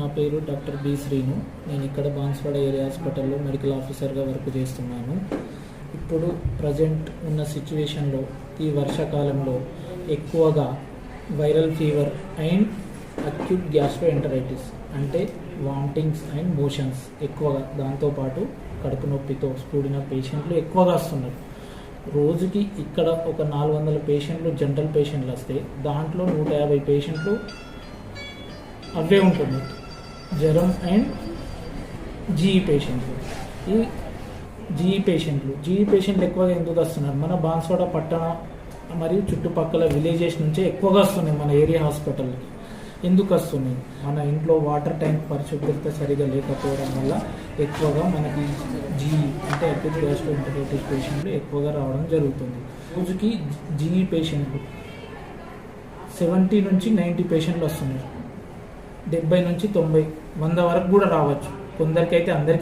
నా పేరు doctor B Srinu. నేను ఇక్కడ బాన్స్వాడ ఏరియా హాస్పిటల్లో మెడికల్ ఆఫీసర్గా వర్క్ చేస్తున్నాను. ఇప్పుడు ప్రజెంట్ ఉన్న సిచ్యువేషన్లో ఈ వర్షాకాలంలో ఎక్కువగా viral fever and acute gastroenteritis అంటే వామిటింగ్స్ అండ్ మోషన్స్ ఎక్కువగా దాంతోపాటు కడుపు నొప్పితో కూడిన పేషెంట్లు ఎక్కువగా వస్తున్నారు రోజుకి ఇక్కడ ఒక నాలుగు వందల పేషెంట్లు జనరల్ పేషెంట్లు వస్తే దాంట్లో నూట యాభై పేషెంట్లు అవే ఉంటుంది జ్వరం అండ్ జీఈ పేషెంట్లు ఈ జీఈ పేషెంట్లు జీఈ పేషెంట్లు ఎక్కువగా ఎందుకు వస్తున్నారు? మన బాన్స్వాడ పట్టణ మరియు చుట్టుపక్కల విలేజెస్ నుంచే ఎక్కువగా వస్తున్నాయి మన ఏరియా హాస్పిటల్కి ఎందుకు వస్తున్నాయి? మన ఇంట్లో వాటర్ ట్యాంక్ పరిశుభ్రత సరిగా లేకపోవడం వల్ల ఎక్కువగా మనకి జీఈ అంటే అక్యూట్ గ్యాస్ట్రోఎంటరైటిస్ పేషెంట్లు ఎక్కువగా రావడం జరుగుతుంది. రోజుకి జీఈ పేషెంట్లు సెవెంటీ నుంచి నైంటీ పేషెంట్లు వస్తున్నారు డెబ్బై నుంచి తొంభై వంద వరకు కూడా రావచ్చు. కొందరికైతే అందరికీ